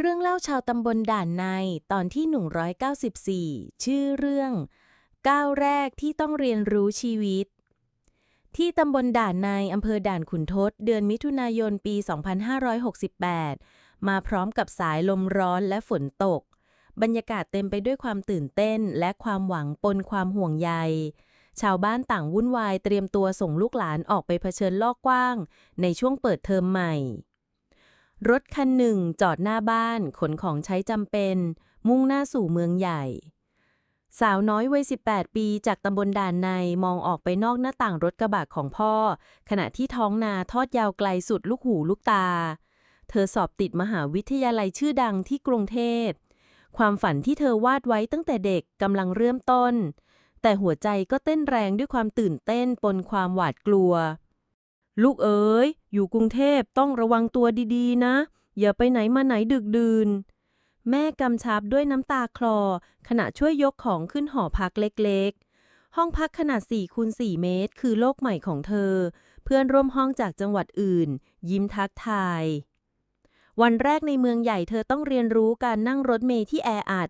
เรื่องเล่าชาวตำบลด่านในตอนที่ 194 ชื่อเรื่องก้าวแรกที่ต้องเรียนรู้ชีวิต ที่ตำบลด่านในอำเภอด่านขุนทดเดือนมิถุนายนปี 2568 มาพร้อมกับสายลมร้อนและฝนตก บรรยากาศเต็มไปด้วยความตื่นเต้นและความหวังปนความห่วงใย ชาวบ้านต่างวุ่นวายเตรียมตัวส่งลูกหลานออกไปเผชิญโลกกว้าง ในช่วงเปิดเทอมใหม่ รถคันหนึ่งจอดหน้าบ้านขนของใช้จำเป็น มุ่งหน้าสู่เมืองใหญ่ สาวน้อยวัย 18 ปีจากตำบลด่านในมองออกไปนอกหน้าต่างรถกระบะของพ่อ ขณะที่ท้องนาทอดยาวไกลสุดลูกหูลูกตา เธอสอบติดมหาวิทยาลัยชื่อดังที่กรุงเทพ ความฝันที่เธอวาดไว้ตั้งแต่เด็กกำลังเริ่มต้น แต่หัวใจก็เต้นแรงด้วยความตื่นเต้นปนความหวาดกลัว ลูกเอ๋ย อยู่กรุงเทพต้องระวังตัวดีๆ นะ อย่าไปไหนมาไหนดึกดื่น แม่กำชับด้วยน้ำตาคลอ ขณะช่วยยกของขึ้นหอพักเล็กๆ ห้องพักขนาด4คูณ4เมตร คือโลกใหม่ของเธอ เพื่อนร่วมห้องจากจังหวัดอื่น ยิ้มทักทาย วันแรกในเมืองใหญ่เธอต้องเรียนรู้การนั่งรถเมล์ที่แออัด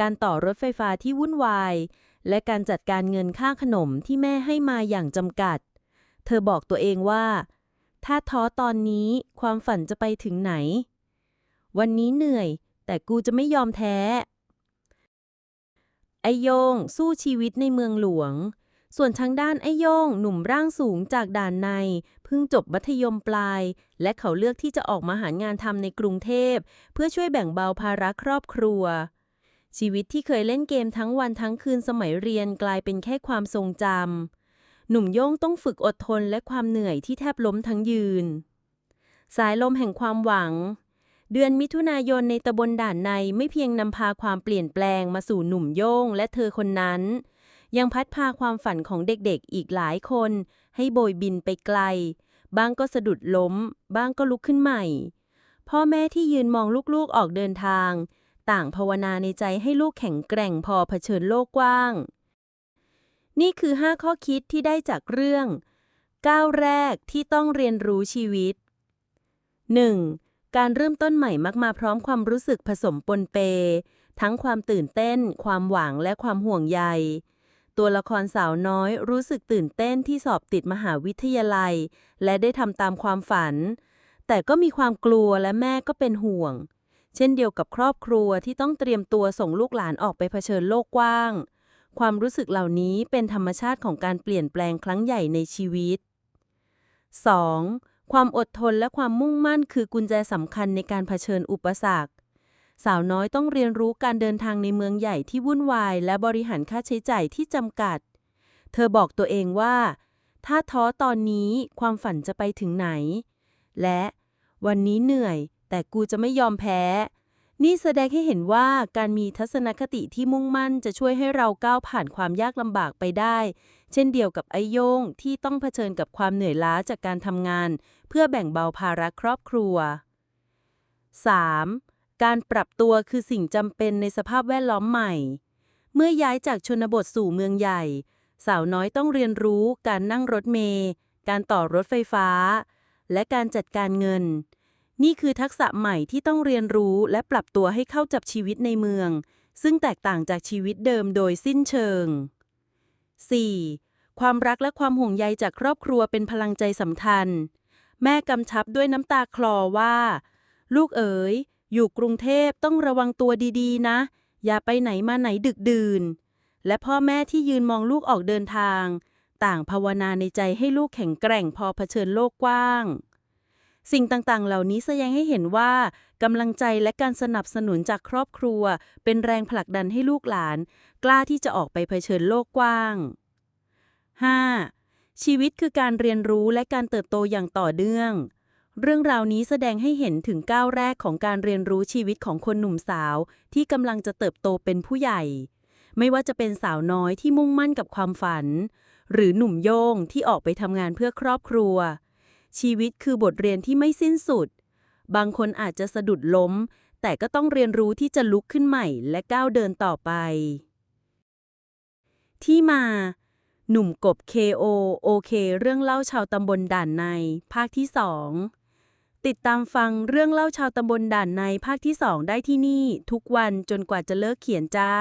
การต่อรถไฟฟ้าที่วุ่นวาย และการจัดการเงินค่าขนมที่แม่ให้มาอย่างจำกัด เธอบอกตัวเองว่า ถ้าท้อตอนนี้ความฝันจะไปถึงไหน วันนี้เหนื่อย แต่กูจะไม่ยอมแท้ ไอโยงสู้ชีวิตในเมืองหลวง ส่วนทางด้านไอโยงหนุ่มร่างสูงจากด่านใน เพิ่งจบมัธยมปลาย และเขาเลือกที่จะออกมาหางานทำในกรุงเทพ เพื่อช่วยแบ่งเบาภาระครอบครัวชีวิตที่เคยเล่นเกมทั้งวันทั้งคืนสมัยเรียนกลายเป็นแค่ความทรงจำ หนุ่มโย่งต้องฝึกอดทนและความเหนื่อยที่แทบล้มทั้งยืน สายลมแห่งความหวัง เดือนมิถุนายนในตำบลด่านในไม่เพียงนำพาความเปลี่ยนแปลงมาสู่หนุ่มโย่งและเธอคนนั้น ยังพัดพาความฝันของเด็กๆอีกหลายคน ให้โบยบินไปไกล บ้างก็สะดุดล้ม บ้างก็ลุกขึ้นใหม่ พ่อแม่ที่ยืนมองลูกๆออกเดินทาง ต่างภาวนาในใจให้ลูกแข็งแกร่งพอเผชิญโลกกว้าง นี่คือ 5 ข้อคิดที่ได้จากเรื่องก้าวแรกที่ต้องเรียนรู้ชีวิต 1. การเริ่มต้นใหม่มักมาพร้อมความรู้สึกผสมปนเป ทั้งความตื่นเต้น ความหวังและความห่วงใย ตัวละครสาวน้อยรู้สึกตื่นเต้นที่สอบติดมหาวิทยาลัย และได้ทำตามความฝัน แต่ก็มีความกลัวและแม่ก็เป็นห่วง เช่นเดียวกับครอบครัวที่ต้องเตรียมตัวส่งลูกหลานออกไปเผชิญโลกกว้าง ความรู้สึกเหล่านี้เป็นธรรมชาติของการเปลี่ยนแปลงครั้งใหญ่ในชีวิต 2. ความอดทนและความมุ่งมั่นคือกุญแจสำคัญในการเผชิญอุปสรรค สาวน้อยต้องเรียนรู้การเดินทางในเมืองใหญ่ที่วุ่นวาย และบริหารค่าใช้จ่ายที่จำกัด เธอบอกตัวเองว่า ถ้าท้อตอนนี้ความฝันจะไปถึงไหน และ วันนี้เหนื่อย แต่กูจะไม่ยอมแพ้ นี่แสดงให้เห็นว่าการมีทัศนคติที่มุ่งมั่นจะช่วยให้เราก้าวผ่านความยากลำบากไปได้ เช่นเดียวกับไอโยงที่ต้องเผชิญกับความเหนื่อยล้าจากการทำงาน เพื่อแบ่งเบาภาระครอบครัว 3. การปรับตัวคือสิ่งจำเป็นในสภาพแวดล้อมใหม่ เมื่อย้ายจากชนบทสู่เมืองใหญ่ สาวน้อยต้องเรียนรู้การนั่งรถเมล์การต่อรถไฟฟ้า และการจัดการเงิน นี่คือทักษะใหม่ที่ต้องเรียนรู้และปรับตัวให้เข้าจับชีวิตในเมือง ซึ่งแตกต่างจากชีวิตเดิมโดยสิ้นเชิง 4. ความรักและความห่วงใยจากครอบครัวเป็นพลังใจสำคัญ แม่กำชับด้วยน้ำตาคลอว่า ลูกเอ๋ย อยู่กรุงเทพต้องระวังตัวดีๆ นะ อย่าไปไหนมาไหนดึกดื่น และพ่อแม่ที่ยืนมองลูกออกเดินทาง ต่างภาวนาในใจให้ลูกแข็งแกร่งพอเผชิญโลกกว้าง สิ่งต่างๆ เหล่านี้แสดงให้เห็นว่ากำลังใจและการสนับสนุนจากครอบครัว เป็นแรงผลักดันให้ลูกหลาน กล้าที่จะออกไปเผชิญโลกกว้าง 5. ชีวิตคือการเรียนรู้และการเติบโตอย่างต่อเนื่อง เรื่องราวนี้แสดงให้เห็นถึงก้าวแรกของการเรียนรู้ชีวิตของคนหนุ่มสาว ที่กำลังจะเติบโตเป็นผู้ใหญ่ ไม่ว่าจะเป็นสาวน้อยที่มุ่งมั่นกับความฝัน หรือหนุ่มโย่งที่ออกไปทำงานเพื่อครอบครัว ชีวิตคือบทเรียนที่ไม่สิ้นสุด บางคนอาจจะสะดุดล้ม แต่ก็ต้องเรียนรู้ที่จะลุกขึ้นใหม่และก้าวเดินต่อไป ที่มา หนุ่มกบ KO โอเคเรื่องเล่าชาวตำบลด่านใน ภาคที่สองติดตามฟังเรื่องเล่าชาวตำบลด่านในภาคที่2ได้ที่นี่ ทุกวันจนกว่าจะเลิกเขียนจ้า